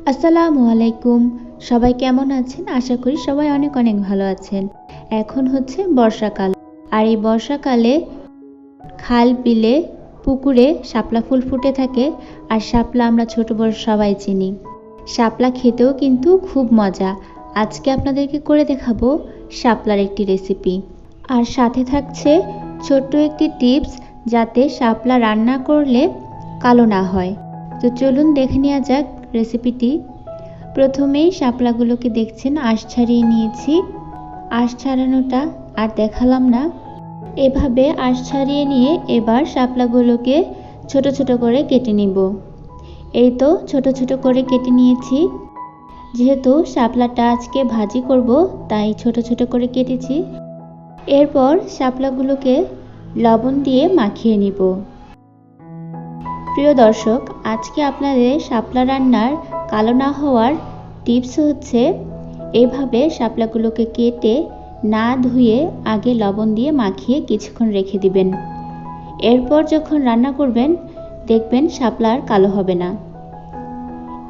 আসসালামু আলাইকুম। সবাই কেমন আছেন? আশা করি সবাই অনেক অনেক ভালো আছেন। এখন হচ্ছে বর্ষাকাল। আর এই বর্ষাকালে খাল বিলে, পুকুরে শাপলা ফুল ফুটে থাকে। আর শাপলা আমরা ছোট বড় সবাই চিনি। শাপলা খেতেও কিন্তু খুব মজা। আজকে আপনাদেরকে করে দেখাবো শাপলার একটি রেসিপি। আর সাথে থাকছে ছোট্ট একটি টিপস যাতে শাপলা রান্না করলে কালো না হয়। তো চলুন দেখে নেওয়া যাক রেসিপিটি। প্রথমেই শাপলাগুলোকে দেখছেন, আঁশ ছাড়িয়ে নিয়েছি। আঁশ ছাড়ানোটা আর দেখালাম না। এভাবে আঁশ ছাড়িয়ে নিয়ে এবার শাপলাগুলোকে ছোট ছোট করে কেটে নিব। এই তো ছোট ছোট করে কেটে নিয়েছি। যেহেতু শাপলাটা আজকে ভাজি করব, তাই ছোট ছোট করে কেটেছি। এরপর শাপলাগুলোকে লবণ দিয়ে মাখিয়ে নিব। প্রিয় দর্শক, আজকে আপনাদের শাপলা রান্নার কালো না হওয়ার টিপস হচ্ছে এভাবে শাপলাগুলোকে কেটে না ধুয়ে আগে লবণ দিয়ে মাখিয়ে কিছুক্ষণ রেখে দিবেন। এরপর যখন রান্না করবেন, দেখবেন শাপলা আর কালো হবে না।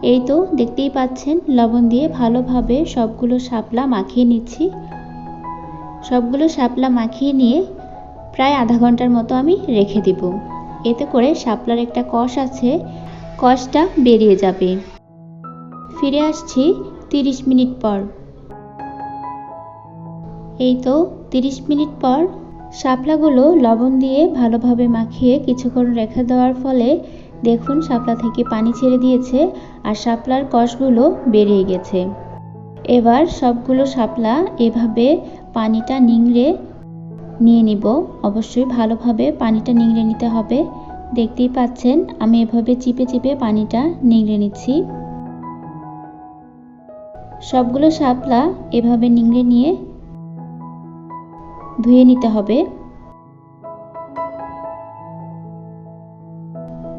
এই তো দেখতেই পাচ্ছেন, লবণ দিয়ে ভালোভাবে সবগুলো শাপলা মাখিয়ে নিচ্ছি। সবগুলো শাপলা মাখিয়ে নিয়ে প্রায় আধা ঘণ্টার মতো আমি রেখে দিব। এতে করে শাপলার একটা কষ আছে, কষটা বেরিয়ে যাবে। ফিরে আসছি তিরিশ মিনিট পর। এই তো তিরিশ মিনিট পর, শাপলাগুলো লবণ দিয়ে ভালোভাবে মাখিয়ে কিছুক্ষণ রেখে দেওয়ার ফলে দেখুন শাপলা থেকে পানি ছেড়ে দিয়েছে আর শাপলার কষগুলো বেরিয়ে গেছে। এবার সবগুলো শাপলা এভাবে পানিটা নিংড়ে নিয়ে নিব। অবশ্যই ভালোভাবে পানিটা নিংড়ে নিতে হবে। দেখতেই পাচ্ছেন, আমি এভাবে চিপে চিপে পানিটা নিংড়ে নিচ্ছি। সবগুলো শাপলা এভাবে নিংড়ে নিয়ে ধুয়ে নিতে হবে।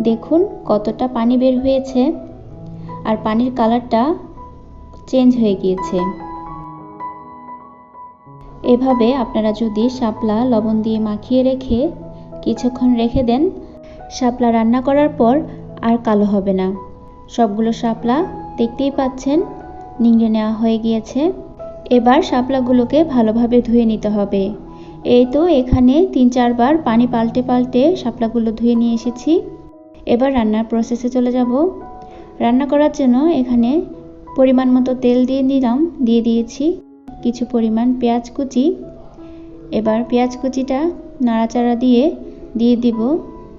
দেখুন কতটা পানি বের হয়েছে। আর পানির কালারটা চেঞ্জ হয়ে গিয়েছে। এভাবে আপনারা যদি শাপলা, লবণ দিয়ে মাখিয়ে রেখে কিছুক্ষণ রেখে দেন, শাপলা রান্না করার পর আর কালো হবে না। সবগুলো শাপলা দেখতেই পাচ্ছেন, নিংড়ে নেওয়া হয়ে গিয়েছে। এবার শাপলাগুলোকে ভালোভাবে ধুয়ে নিতে হবে। এই তো এখানে তিন চারবার পানি পাল্টে পাল্টে শাপলাগুলো ধুয়ে নিয়ে এসেছি। এবার রান্নার প্রসেসে চলে যাব। রান্না করার জন্য এখানে পরিমাণ মতো তেল দিয়ে নিলাম, দিয়ে দিয়েছি। কিছু পরিমাণ পেঁয়াজ কুচি। এবার পেঁয়াজ কুচিটা নাড়াচাড়া দিয়ে দিয়ে দিব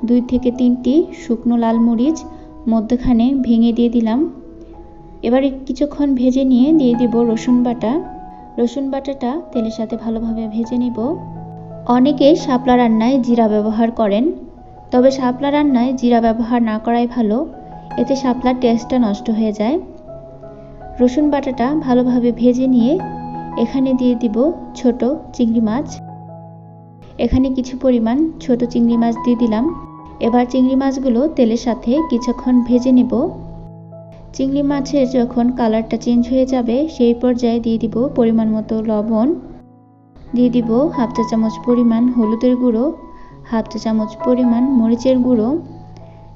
দুই থেকে তিনটি শুকনো লাল মরিচ, মধ্যখানে ভেঙে দিয়ে দিলাম। এবার কিছুক্ষণ ভেজে নিয়ে দিয়ে দিব রসুন বাটা। রসুন বাটাটা তেলের সাথে ভালোভাবে ভেজে নিব। অনেকে শাপলা রান্নায় জিরা ব্যবহার করেন, তবে শাপলা রান্নায় জিরা ব্যবহার না করাই ভালো। এতে শাপলার টেস্টটা নষ্ট হয়ে যায়। রসুন বাটাটা ভালোভাবে ভেজে নিয়ে এখানে দিয়ে দিব ছোট চিংড়ি মাছ। এখানে কিছু পরিমাণ ছোট চিংড়ি মাছ দিয়ে দিলাম। এবার চিংড়ি মাছগুলো তেলের সাথে কিছুক্ষণ ভেজে নেব। চিংড়ি মাছের যখন কালারটা চেঞ্জ হয়ে যাবে, সেই পর্যায়ে দিয়ে দিব পরিমাণ মতো লবণ। দিয়ে দিব হাফ চা চামচ পরিমাণ হলুদের গুঁড়ো, হাফ চা চামচ পরিমাণ মরিচের গুঁড়ো।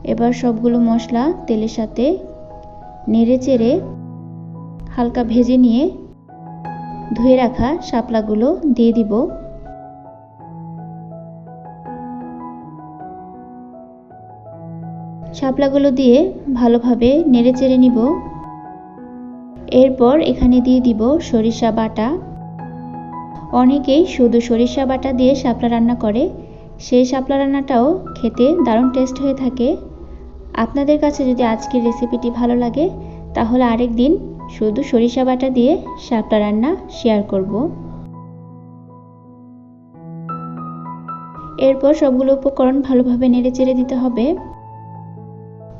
এবার সবগুলো মশলা তেলের সাথে নেড়ে চেড়ে হালকা ভেজে নিয়ে ধুয়ে রাখা শাপলাগুলো দিয়ে দিব। শাপলাগুলো দিয়ে ভালোভাবে নেড়ে চেড়ে নিব। এরপর এখানে দিয়ে দিব সরিষা বাটা। অনেকেই শুধু সরিষা বাটা দিয়ে শাপলা রান্না করে। সেই শাপলা রান্নাটাও খেতে দারুণ টেস্ট হয়ে থাকে। আপনাদের কাছে যদি আজকের রেসিপিটি ভালো লাগে, তাহলে আরেক দিন শুধু সরিষা বাটা দিয়ে শাপলা রান্না শেয়ার করব। এরপর সবগুলো উপকরণ ভালোভাবে নেড়ে চেড়ে দিতে হবে।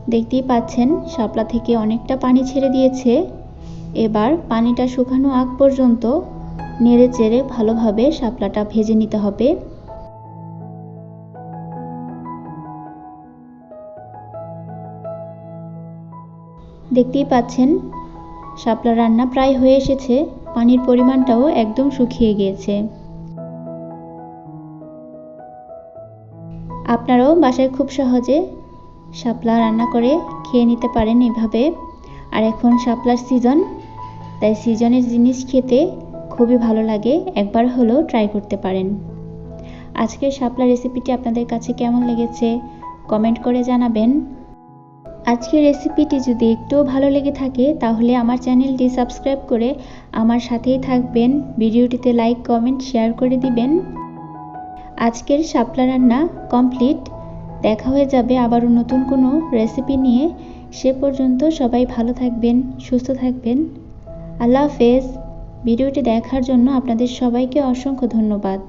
দেখতেই পাচ্ছেন, শাপলা থেকে অনেকটা পানি ছেড়ে দিয়েছে। এবার পানিটা শুকানো আগ পর্যন্ত নেড়ে চেড়ে ভালোভাবে শাপলাটা ভেজে নিতে হবে। দেখতেই পাচ্ছেন শাপলা রান্না প্রায় হয়ে এসেছে, পানির পরিমাণটাও একদম শুকিয়ে গিয়েছে। আপনারাও বাসায় খুব সহজে শাপলা রান্না করে খেয়ে নিতে পারেন এভাবে। আর এখন শাপলার সিজন তাই সিজনের জিনিস খেতে খুবই ভালো লাগে, একবার হলেও ট্রাই করতে পারেন। আজকের শাপলা রেসিপিটি আপনাদের কাছে কেমন লেগেছে কমেন্ট করে জানাবেন। আজকের রেসিপিটি যদি একটুও ভালো লেগে থাকে, তাহলে আমার চ্যানেলটি সাবস্ক্রাইব করে আমার সাথেই থাকবেন। ভিডিওটিতে লাইক, কমেন্ট, শেয়ার করে দিবেন। আজকের শাপলা রান্না কমপ্লিট। দেখা হয়ে যাবে আবারও নতুন কোনো রেসিপি নিয়ে। সে পর্যন্ত সবাই ভালো থাকবেন, সুস্থ থাকবেন। আল্লাহ হাফেজ। ভিডিওটি দেখার জন্য আপনাদের সবাইকে অসংখ্য ধন্যবাদ।